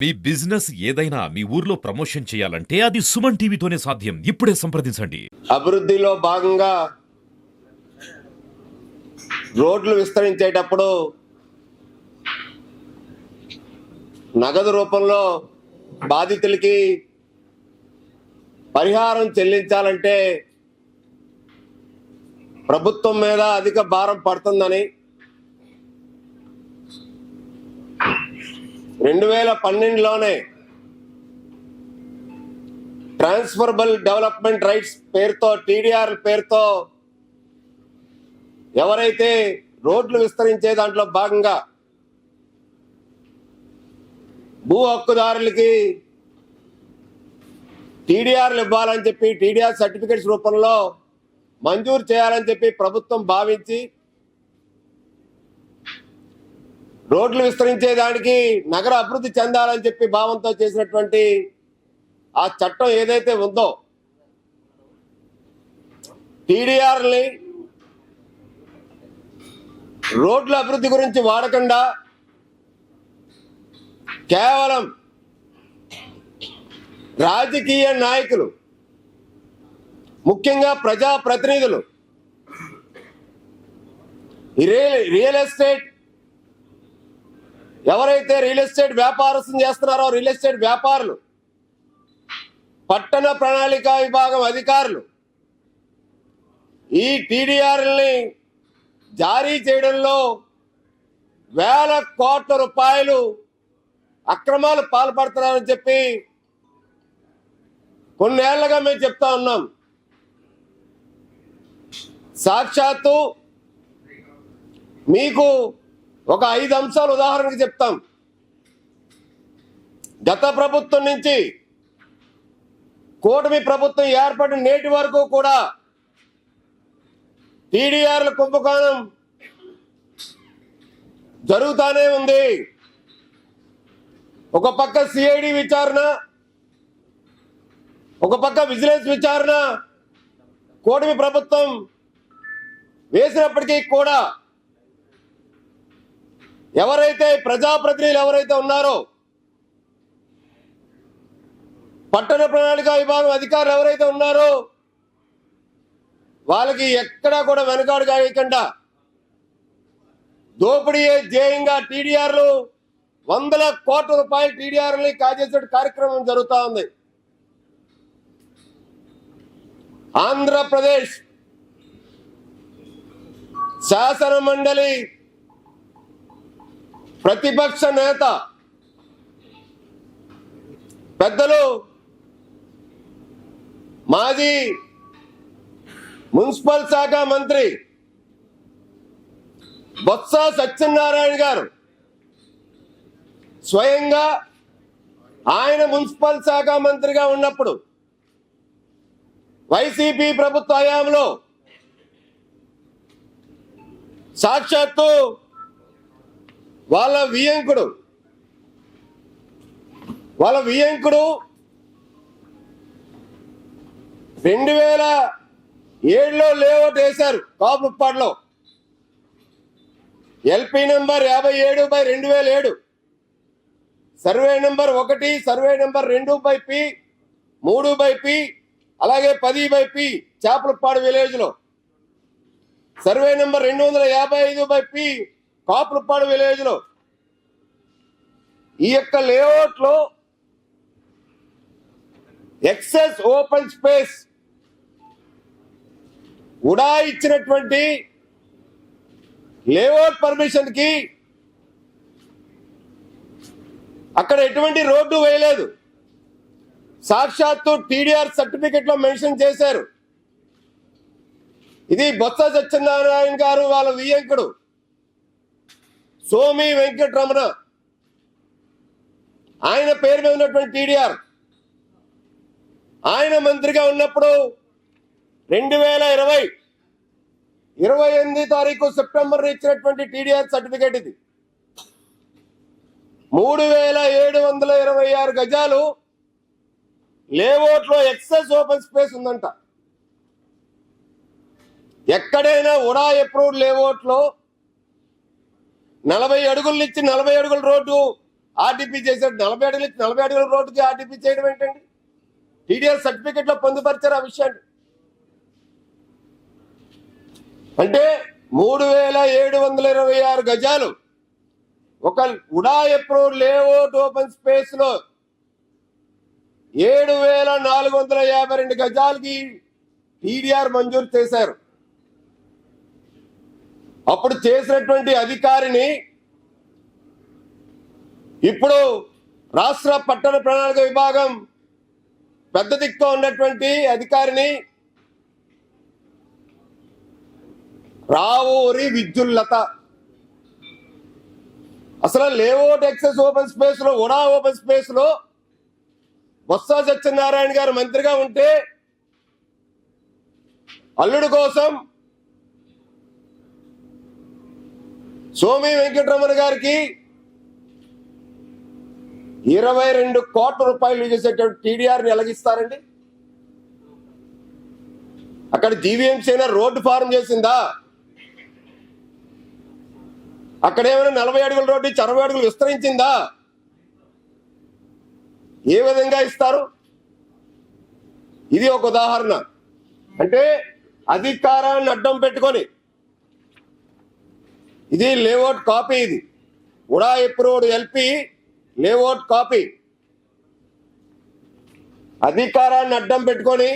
మీ business ఏదైనా మీ ఊర్లో promotion చేయాలంటే అది సుమన్ టీవీతోనే సాధ్యం. ఇప్పుడే సంప్రదించండి. అభివృద్ధిలో భాగంగా రోడ్లు విస్తరించేటప్పుడు నగదు రూపంలో బాధితులకి పరిహారం చెల్లించాలంటే ప్రభుత్వం మీద అధిక భారం పడుతుందని రెండు వేల పన్నెండులోనే ట్రాన్స్ఫర్బుల్ డెవలప్మెంట్ రైట్స్ పేరుతో టీడీఆర్ పేరుతో ఎవరైతే రోడ్లు విస్తరించే దాంట్లో భాగంగా భూ హక్కుదారులకి టీడీఆర్లు ఇవ్వాలని చెప్పి టీడీఆర్ సర్టిఫికేట్స్ రూపంలో మంజూరు చేయాలని చెప్పి ప్రభుత్వం భావించి రోడ్లు విస్తరించేదానికి నగర అభివృద్ధి చెందాలని చెప్పి భావంతో చేసినటువంటి ఆ చట్టం ఏదైతే ఉందో టీడీఆర్ని రోడ్ల అభివృద్ధి గురించి వాడకుండా కేవలం రాజకీయ నాయకులు ముఖ్యంగా ప్రజా ప్రతినిధులు రియల్ రియల్ ఎస్టేట్ ఎవరైతే రియల్ ఎస్టేట్ వ్యాపారస్తులు చేస్తున్నారో రియల్ ఎస్టేట్ వ్యాపారులు పట్టణ ప్రణాళిక విభాగం అధికారులు ఈ టీడీఆర్ని జారీ చేయడంలో వేల కోట్ల రూపాయలు అక్రమాలు పాల్పడుతున్నారని చెప్పి కొన్నేళ్ళుగా మేము చెప్తా ఉన్నాం. సాక్షాత్తు మీకు ఒక ఐదు అంశాలు ఉదాహరణకు చెప్తాం. గత ప్రభుత్వం నుంచి కూటమి ప్రభుత్వం ఏర్పడిన నేటి వరకు కూడా టీడీఆర్ల కుంభకోణం జరుగుతానే ఉంది. ఒక పక్క సిఐడి విచారణ ఒక పక్క విజిలెన్స్ విచారణ కూటమి ప్రభుత్వం వేసినప్పటికీ కూడా ఎవరైతే ప్రజాప్రతినిధులు ఎవరైతే ఉన్నారో పట్టణ ప్రణాళిక విభాగం అధికారులు ఎవరైతే ఉన్నారో వాళ్ళకి ఎక్కడా కూడా వెనకాడు కాయకుండా దోపిడీ ధ్యేయంగా టీడీఆర్లు వందల కోట్ల రూపాయలు టీడీఆర్ని కాజేసే కార్యక్రమం జరుగుతూ ఉంది. ఆంధ్రప్రదేశ్ శాసన మండలి ప్రతిపక్ష నేత. పెద్దలు మాజీ మున్సిపల్ శాఖ మంత్రి బొత్స సత్యనారాయణ గారు స్వయంగా ఆయన మున్సిపల్ శాఖ మంత్రిగా ఉన్నప్పుడు వైసీపీ ప్రభుత్వ హయాంలో సాక్షాత్తు వాళ్ళ వియంకుడు. వాళ్ళ వియంకుడు రెండు వేల ఏడులో లేఅవుట్ వేశారు కాపుప్పాడులో ఎల్పి నెంబర్ యాభై ఏడు బై రెండు వేల ఏడు. సర్వే నెంబర్ ఒకటి సర్వే నెంబర్ రెండు బై పి మూడు బై పి అలాగే పది బై పి చేపలపాడు విలేజ్లో. సర్వే నెంబర్ రెండు వందల యాభై ఐదు బై పి కాపులపాడు విలేజ్లో ఈ యొక్క లేఅవుట్లో ఎక్సెస్ ఓపెన్ స్పేస్ ఉడా ఇచ్చినటువంటి లేఅవుట్ పర్మిషన్కి అక్కడ ఎటువంటి రోడ్డు వేయలేదు. సాక్షాత్తు టీడీఆర్ సర్టిఫికెట్లో మెన్షన్ చేశారు. ఇది బొత్స సత్యనారాయణ గారు వాళ్ళ వియంకుడు సోమి వెంకటరమణ. ఆయన పేరు మీద ఉన్నటువంటి టీడీఆర్. ఆయన మంత్రిగా ఉన్నప్పుడు రెండు వేల ఇరవై ఇరవై ఎనిమిది తారీఖు సెప్టెంబర్ ఇచ్చినటువంటి టీడీఆర్ సర్టిఫికేట్ ఇది. మూడు వేల ఏడు వందల ఇరవై ఆరు గజాలు లేఅవుట్లో ఎక్సెస్ ఓపెన్ స్పేస్ ఉందంట. ఎక్కడైనా ఉడా అప్రూవ్డ్ లేఅవుట్లో నలభై అడుగుల నుంచి నలభై అడుగుల రోడ్డు ఆర్టీపీ చేశాడు. నలభై అడుగులు ఇచ్చి నలభై అడుగుల రోడ్డుకి ఆర్టీపీ చేయడం ఏంటండి? టీడీఆర్ సర్టిఫికెట్లో పొందుపరిచారు ఆ విషయాన్ని. అంటే మూడు వేల ఏడు వందల ఇరవై ఆరు గజాలు ఒక ఉడా అప్రూవ్ లేఅవుట్ ఓపెన్ స్పేస్లో ఏడు వేల నాలుగు వందల యాభై రెండు గజాలకి టీడీఆర్ మంజూరు చేశారు. అప్పుడు చేసినటువంటి అధికారిని ఇప్పుడు రాష్ట్ర పట్టణ ప్రణాళిక విభాగం పెద్ద దిక్కుతో ఉన్నటువంటి అధికారిని రావోరి విద్యుల్లత. అసలు లేవో టెక్సస్ ఓపెన్ స్పేస్లో ఉడా ఓపెన్ స్పేస్లో బొత్స సత్యనారాయణ గారు మంత్రిగా ఉంటే అల్లుడు కోసం సోమి వెంకటరమణ గారికి ఇరవై రెండు కోట్ల రూపాయలు చేసేటువంటి టీడీఆర్ని ఎలాగిస్తారండి? అక్కడ జీవీఎంసీ అయినా రోడ్డు ఫారం చేసిందా? అక్కడ ఏమైనా నలభై అడుగుల రోడ్డు ఇచ్చి అరవై అడుగులు విస్తరించిందా? ఏ విధంగా ఇస్తారు? ఇది ఒక ఉదాహరణ. అంటే అధికారాన్ని అడ్డం పెట్టుకొని ఇది లేఅవుట్ కాపీ ఇది. UDA approved LP layout copy. అధికారాన్ని అడ్డం పెట్టుకొని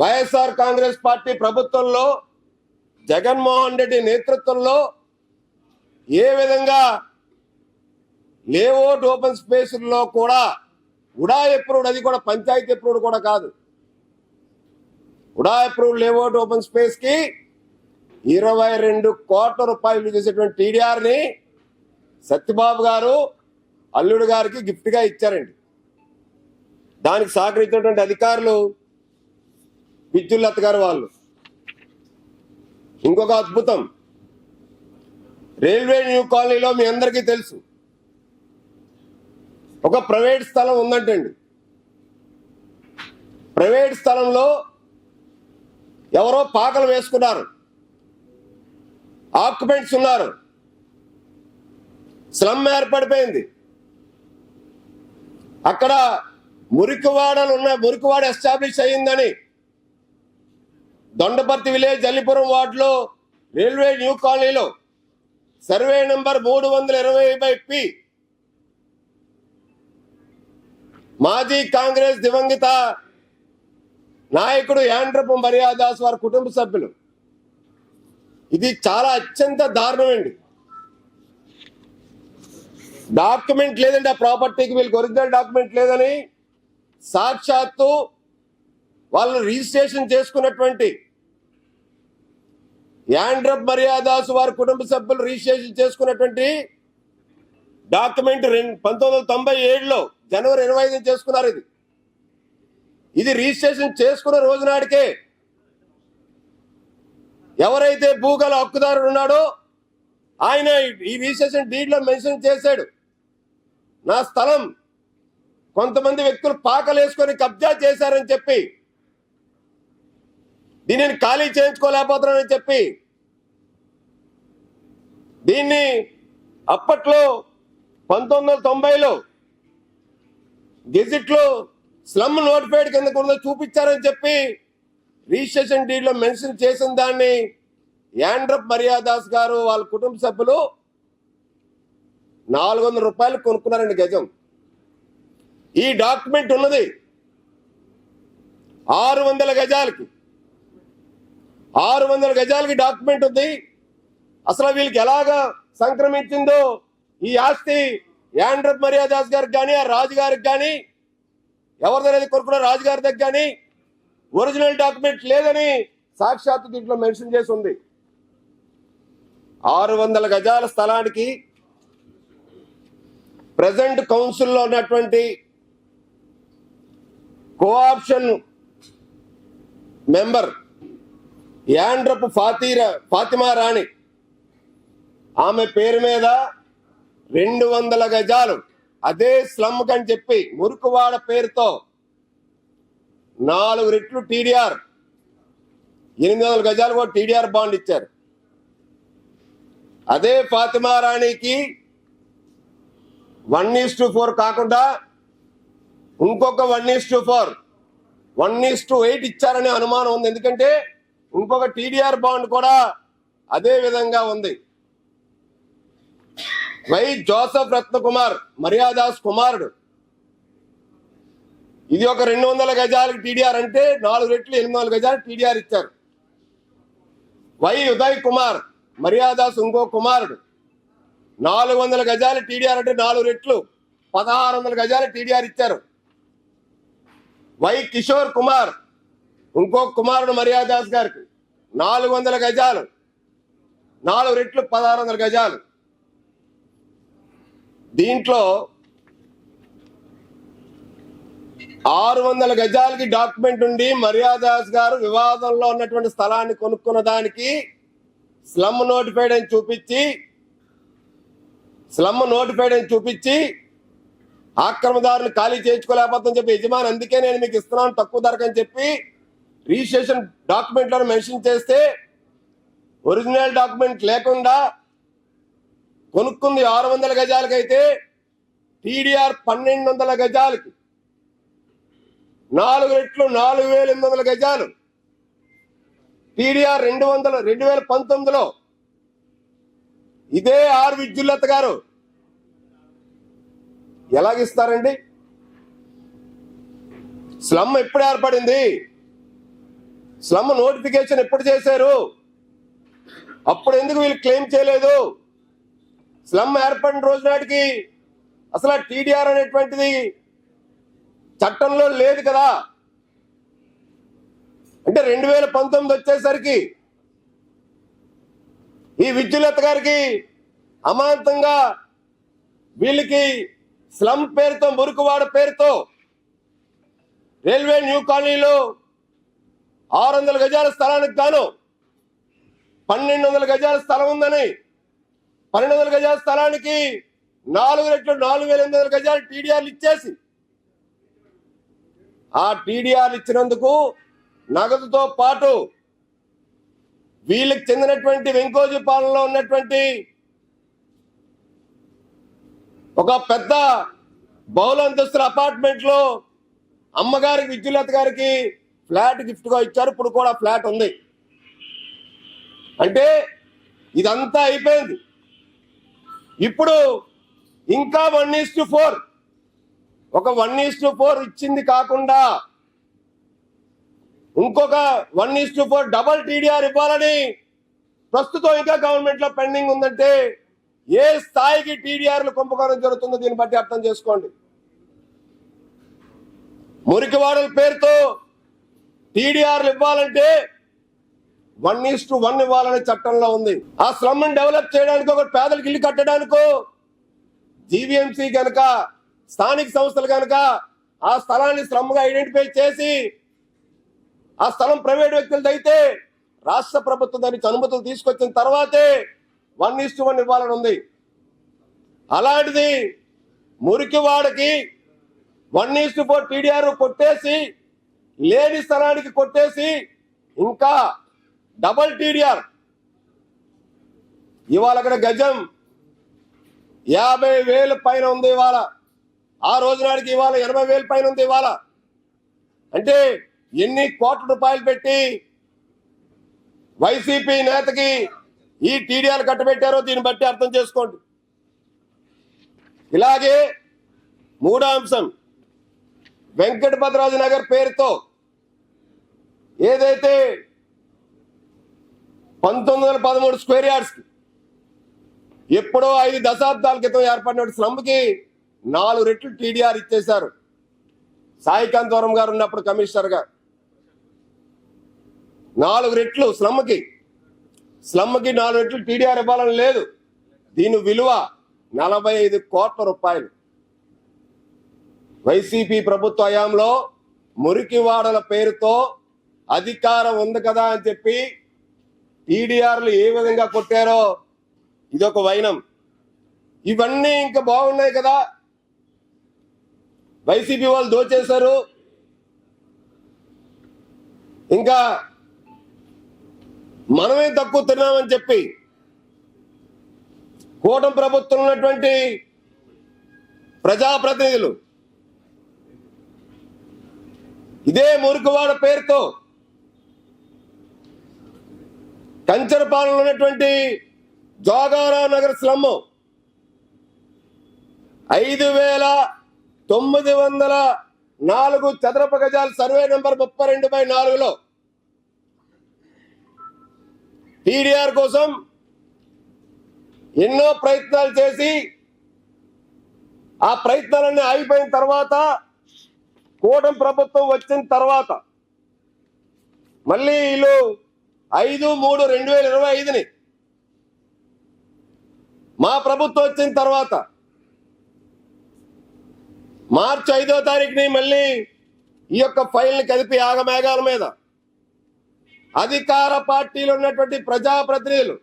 వైఎస్ఆర్ కాంగ్రెస్ పార్టీ ప్రభుత్వంలో జగన్మోహన్ రెడ్డి నేతృత్వంలో ఏ విధంగా లేఅవుట్ ఓపెన్ స్పేస్లో కూడా ఉడా అప్రూవ్డ్ అది కూడా పంచాయతీ అప్రూవ్డ్ కూడా కాదు. ఉడా అప్రూవ్డ్ లేఅవుట్ ఓపెన్ స్పేస్కి ఇరవై రెండు కోట్ల రూపాయలు చేసేటువంటి టీడీఆర్ని సత్యబాబు గారు అల్లుడు గారికి గిఫ్ట్గా ఇచ్చారండి. దానికి సహకరించినటువంటి అధికారులు పిచ్చుల్లత్ గారు వాళ్ళు. ఇంకొక అద్భుతం రైల్వే న్యూ కాలనీలో మీ అందరికీ తెలుసు. ఒక ప్రైవేట్ స్థలం ఉందంటండి. ప్రైవేట్ స్థలంలో ఎవరో పాకలు వేసుకున్నారు. ఆక్యుపెంట్స్ ఉన్నారు. స్లమ్ ఏర్పడిపోయింది. అక్కడ మురికివాడలు ఉన్న మురికివాడ ఎస్టాబ్లిష్ అయ్యిందని దొండపర్తి విలేజ్ అల్లిపురం వార్డులో రైల్వే న్యూ కాలనీలో సర్వే నెంబర్ మూడు వందల ఇరవై బై పి. మాజీ కాంగ్రెస్ దివంగత నాయకుడు యాండ్రపు మర్యాదాస్ వారి కుటుంబ సభ్యులు. ఇది చాలా అత్యంత దారుణమండి. డాక్యుమెంట్ లేదండి ఆ ప్రాపర్టీకి వీళ్ళకి ఒరిజినల్ డాక్యుమెంట్ లేదని సాక్షాత్తు వాళ్ళు రిజిస్ట్రేషన్ చేసుకున్నటువంటి యాండ్రప్ మర్యాదాస్ వారి కుటుంబ సభ్యులు రిజిస్ట్రేషన్ చేసుకున్నటువంటి డాక్యుమెంట్ రెండు పంతొమ్మిది వందల తొంభై ఏడులో జనవరి ఇరవై ఐదు చేసుకున్నారు ఇది. ఇది రిజిస్ట్రేషన్ చేసుకున్న రోజు నాటికే ఎవరైతే భూగల హక్కుదారుడు ఉన్నాడో ఆయన ఈ విశేషం డీడ్లో మెన్షన్ చేశాడు. నా స్థలం కొంతమంది వ్యక్తులు పాకలేసుకొని కబ్జా చేశారని చెప్పి దీనిని ఖాళీ చేయించుకోలేకపోతున్నానని చెప్పి దీన్ని అప్పట్లో పంతొమ్మిది వందల తొంభైలో గెజిట్లో స్లమ్ నోటిఫైడ్ కింద కూడా చూపించారని చెప్పి రిజిస్ట్రేషన్ డీడ్లో మెన్షన్ చేసిన దాన్ని యాండ్రప్ మర్యాదాస్ గారు వాళ్ళ కుటుంబ సభ్యులు నాలుగు వందల రూపాయలు కొనుక్కున్నారండి గజం. ఈ డాక్యుమెంట్ ఉన్నది ఆరు వందల గజాలకి. ఆరు వందల గజాలకి డాక్యుమెంట్ ఉంది. అసలు వీళ్ళకి ఎలాగా సంక్రమించిందో ఈ ఆస్తి యాండ్రప్ మర్యాదాస్ గారికి కానీ ఆ రాజు గారికి కానీ ఎవరిదైనా కొనుక్కున్న రాజుగారి దగ్గర కానీ ఒరిజినల్ డాక్యుమెంట్ లేదని సాక్షాత్తు దీంట్లో మెన్షన్ చేసి ఉంది. ఆరు వందల గజాల స్థలానికి ప్రజెంట్ కౌన్సిల్లో ఉన్నటువంటి కోఆప్షన్ మెంబర్ యాండ్రపు ఫాతీర ఫాతిమా రాణి. ఆమె పేరు మీద రెండు వందల గజాలు అదే స్లమ్ అని చెప్పి మురుకువాడ పేరుతో నాలుగు రెట్లు టీడీఆర్. ఎనిమిది వందల గజాలు కూడా టీడీఆర్ బాండ్ ఇచ్చారు. అదే ఫాతిమా రాణికి వన్ ఈస్ టు ఫోర్ కాకుండా ఇంకొక one is to four one is to eight ఇచ్చారనే అనుమానం ఉంది. ఎందుకంటే ఇంకొక టీడీఆర్ బాండ్ కూడా అదే విధంగా ఉంది. వై జోసఫ్ రత్నకుమార్ మర్యాదాస్ కుమారుడు. ఇది ఒక రెండు వందల గజాలకు టీడీఆర్ అంటే నాలుగు రెట్లు ఎనిమిది వందల గజాలు టీడీఆర్ ఇచ్చారు. వై ఉదయ్ కుమార్ మర్యాదాస్ ఇంకో కుమారుడు. నాలుగు వందల గజాలు టీడీఆర్ అంటే నాలుగు రెట్లు పదహారు వందల గజాలు టీడీఆర్ ఇచ్చారు. వై కిషోర్ కుమార్ ఇంకో కుమారుడు మర్యాదాస్ గారికి నాలుగు వందల గజాలు నాలుగు రెట్లు పదహారు వందల గజాలు. దీంట్లో ఆరు వందల గజాలకి డాక్యుమెంట్ ఉండి మర్యాదాస్ గారు వివాదంలో ఉన్నటువంటి స్థలాన్ని కొనుక్కున్న దానికి స్లమ్ నోటిఫైడ్ అని చూపించి స్లమ్ నోటిఫైడ్ అని చూపించి ఆక్రమదారులు ఖాళీ చేయించుకోలేకపోతుందని చెప్పి యజమాని అందుకే నేను మీకు ఇస్తున్నాను తక్కువ ధరకు అని చెప్పి రిజిస్ట్రేషన్ డాక్యుమెంట్లను మెన్షన్ చేస్తే ఒరిజినల్ డాక్యుమెంట్ లేకుండా కొనుక్కుంది ఆరు వందల గజాలకైతే టీడీఆర్ పన్నెండు వందల గజాలకి. నాలుగు రెట్లు నాలుగు వేల ఎనిమిది వందల గజాలు. టీడీఆర్ రెండు వందల రెండు వేల పంతొమ్మిదిలో ఇదే ఆర్ విద్యుల్లత గారు ఎలాగిస్తారండి? స్లమ్ ఎప్పుడు ఏర్పడింది? స్లమ్ నోటిఫికేషన్ ఎప్పుడు చేశారు? అప్పుడు ఎందుకు వీళ్ళు క్లెయిమ్ చేయలేదు? స్లమ్ ఏర్పడిన రోజు నాటికి అసలు టీడీఆర్ అనేటువంటిది చట్టంలో లేదు కదా. అంటే రెండు వేల పంతొమ్మిది వచ్చేసరికి ఈ విద్యులత గారికి అమాంతంగా వీళ్ళకి స్లమ్ పేరుతో మురుకువాడ పేరుతో రైల్వే న్యూ కాలనీలో ఆరు వందల గజాల స్థలానికి గాను పన్నెండు వందల గజాల స్థలం ఉందని పన్నెండు వందల గజాల స్థలానికి నాలుగు రెట్లు నాలుగు వేల ఎనిమిది వందల గజాలు టీడీఆర్లు ఇచ్చేసి ఆ టీడీఆర్ ఇచ్చినందుకు నగదుతో పాటు వీళ్ళకి చెందినటువంటి వెంకోజీ పాలనలో ఉన్నటువంటి ఒక పెద్ద బహుళ అంతస్తుల అపార్ట్మెంట్లో అమ్మగారికి విద్యులత గారికి ఫ్లాట్ గిఫ్ట్గా ఇచ్చారు. ఇప్పుడు కూడా ఫ్లాట్ ఉంది. అంటే ఇదంతా అయిపోయింది. ఇప్పుడు ఇంకా వన్ ఈస్ టు ఫోర్. ఒక వన్ ఈస్ టు ఫోర్ ఇచ్చింది కాకుండా ఇంకొక one is to four double TDR ఇవ్వాలని ప్రస్తుతం ఇంకా గవర్నమెంట్లో పెండింగ్ ఉందంటే ఏ స్థాయికి టీడీఆర్లు కుంభకోణం జరుగుతుందో దీన్ని బట్టి అర్థం చేసుకోండి. మురికివాడల పేరుతో టీడీఆర్లు ఇవ్వాలంటే వన్ ఈస్ టు వన్ ఇవ్వాలనే చట్టంలో ఉంది. ఆ శ్రమను డెవలప్ చేయడానికి ఒక పేదలకు ఇల్లు కట్టడానికో జీవీఎంసీ కనుక స్థానిక సంస్థలు కనుక ఆ స్థలాన్ని శ్రమగా ఐడెంటిఫై చేసి ఆ స్థలం ప్రైవేట్ వ్యక్తులది అయితే రాష్ట్ర ప్రభుత్వం దానికి అనుమతులు తీసుకొచ్చిన తర్వాతే వన్ ఈస్ టు వన్ ఇవ్వాలని ఉంది. అలాంటిది మురికివాడకి one is to four TDR కొట్టేసి లేని స్థలానికి కొట్టేసి ఇంకా డబల్ టీడీఆర్. ఇవాళ అక్కడ గజం యాభై వేలు పైన ఉంది ఇవాళ. ఆ రోజు నాటికి ఇవాళ ఎనభై వేలు పైన ఉంది ఇవాళ. అంటే ఎన్ని కోట్ల రూపాయలు పెట్టి వైసీపీ నేతకి ఈ టీడీఆర్ కట్టబెట్టారో దీన్ని బట్టి అర్థం చేసుకోండి. ఇలాగే మూడో అంశం వెంకటభద్రాజు నగర్ పేరుతో ఏదైతే పంతొమ్మిది వందల పదమూడు స్క్వేర్ యార్డ్స్కి ఎప్పుడో ఐదు దశాబ్దాల క్రితం ఏర్పడిన స్లమ్కి నాలుగు రెట్లు టీడీఆర్ ఇచ్చేశారు. సాయికాంత్ వరం గారు ఉన్నప్పుడు కమిషనర్గా నాలుగు రెట్లు స్లమ్కి. స్లమ్కి నాలుగు రెట్లు టీడీఆర్ ఇవ్వాలని లేదు. దీని విలువ నలభై ఐదు కోట్ల రూపాయలు. వైసీపీ ప్రభుత్వ హయాంలో మురికివాడల పేరుతో అధికారం ఉంది కదా అని చెప్పి టీడీఆర్లు ఏ విధంగా కొట్టారో ఇదొక వైనం. ఇవన్నీ ఇంకా బాగున్నాయి కదా. వైసీపీ వాళ్ళు దోచేశారు. ఇంకా మనమే తక్కువ తిన్నామని చెప్పి కూటమి ప్రభుత్వం ఉన్నటువంటి ప్రజాప్రతినిధులు ఇదే మురుకువాడ పేరుతో కంచరపాలన ఉన్నటువంటి జోగారా నగర్ స్లమ్ ఐదు వేల తొమ్మిది వందల నాలుగు చదరపు గజాలు సర్వే నెంబర్ ముప్పై రెండు బై నాలుగులో టీడీఆర్ కోసం ఎన్నో ప్రయత్నాలు చేసి ఆ ప్రయత్నాలన్నీ ఆగిపోయిన తర్వాత కూటమి ప్రభుత్వం వచ్చిన తర్వాత మళ్ళీ వీళ్ళు ఐదు మూడు రెండు వేల ఇరవై ఐదుని మా ప్రభుత్వం వచ్చిన తర్వాత మార్చి ఐదో తారీఖుని మళ్ళీ ఈ యొక్క ఫైల్ని కదిపి ఆగమేఘాల మీద. అధికార పార్టీలో ఉన్నటువంటి ప్రజాప్రతినిధులు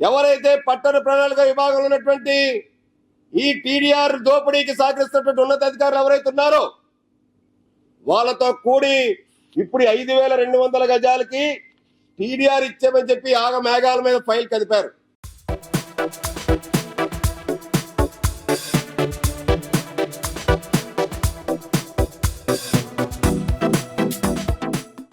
ఎవరైతే పట్టణ ప్రణాళిక విభాగంలో ఉన్నటువంటి ఈ టీడీఆర్ దోపిడీకి సహకరిస్తున్నటువంటి ఉన్నతాధికారులు ఎవరైతే ఉన్నారో వాళ్ళతో కూడి ఇప్పుడు ఐదు వేల రెండు వందల గజాలకి టీడీఆర్ ఇచ్చామని చెప్పి ఆగ మేఘాల మీద ఫైల్ కదిపారు.